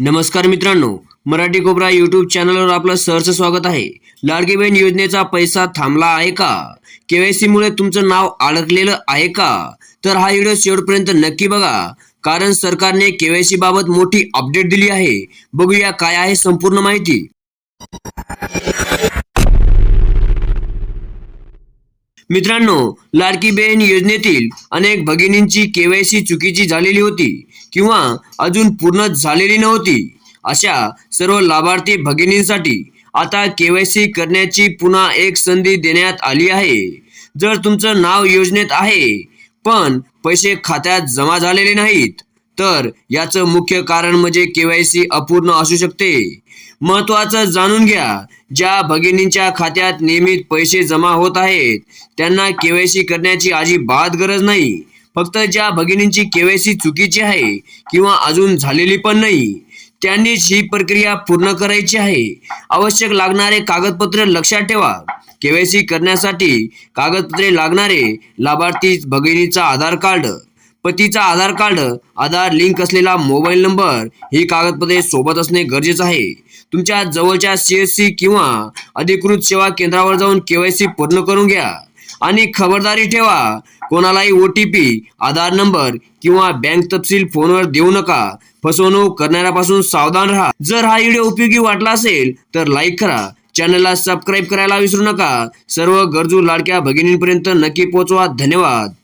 नमस्कार मित्रांनो Marathi cobra YouTube चॅनलवर आपलं सहर्ष स्वागत आहे. लाडकी बहीण योजनेचा पैसा थांबला आहे का? केवायसी मुळे तुमचं नाव अडकलेलं आहे का? तर हा व्हिडिओ शेवटपर्यंत नक्की बघा. कारण सरकारने केवायसी बाबत मोठी अपडेट दिली आहे. बघूया काय आहे संपूर्ण माहिती. मित्रांनो लाडकी बहीण योजनेतील अनेक भगिनींची केवायसी चुकीची झालेली होती. किंवा अजून पूर्ण झालेली नव्हती. अशा सर्व लाभार्थी भगिनींसाठी आता केवायसी करण्याची पुन्हा एक संधी देण्यात आली आहे. जर तुमचं नाव योजनेत आहे पण पैसे खात्यात जमा झालेले नाहीत तर याचं मुख्य कारण म्हणजे केवायसी अपूर्ण असू शकते. महत्वाचं जाणून घ्या ज्या भगिनींच्या खात्यात नियमित पैसे जमा होत आहेत त्यांना केवायसी करण्याची अजिबात गरज नाही. फक्त ज्या भगिनींची केवायसी चुकीची आहे किंवा अजून झालेली पण नाही त्यांनीच ही प्रक्रिया पूर्ण करायची आहे. आवश्यक लागणारे कागदपत्र लक्षात ठेवा. केवायसी करण्यासाठी कागदपत्रे लागणारे लाभार्थी भगिनीचा आधार कार्ड. पतीचा आधार कार्ड आधार लिंक असलेला मोबाईल नंबर ही कागदपत्रे सोबत असणे गरजेचं आहे. तुमच्या जवळच्या सी एस सी किंवा अधिकृत सेवा केंद्रावर जाऊन केवायसी पूर्ण करून घ्या. आणि खबरदारी ठेवा. कोणालाही O T P Aadhaar number किंवा बँक तपशील फोनवर देऊ नका. फसवणूक करणाऱ्यापासून सावधान राहा. जर हा व्हिडिओ उपयोगी वाटला असेल तर लाईक करा. चॅनलला सबस्क्राईब करायला विसरू नका. सर्व गरजू लाडक्या भगिनींपर्यंत नक्की पोहोचवा. धन्यवाद.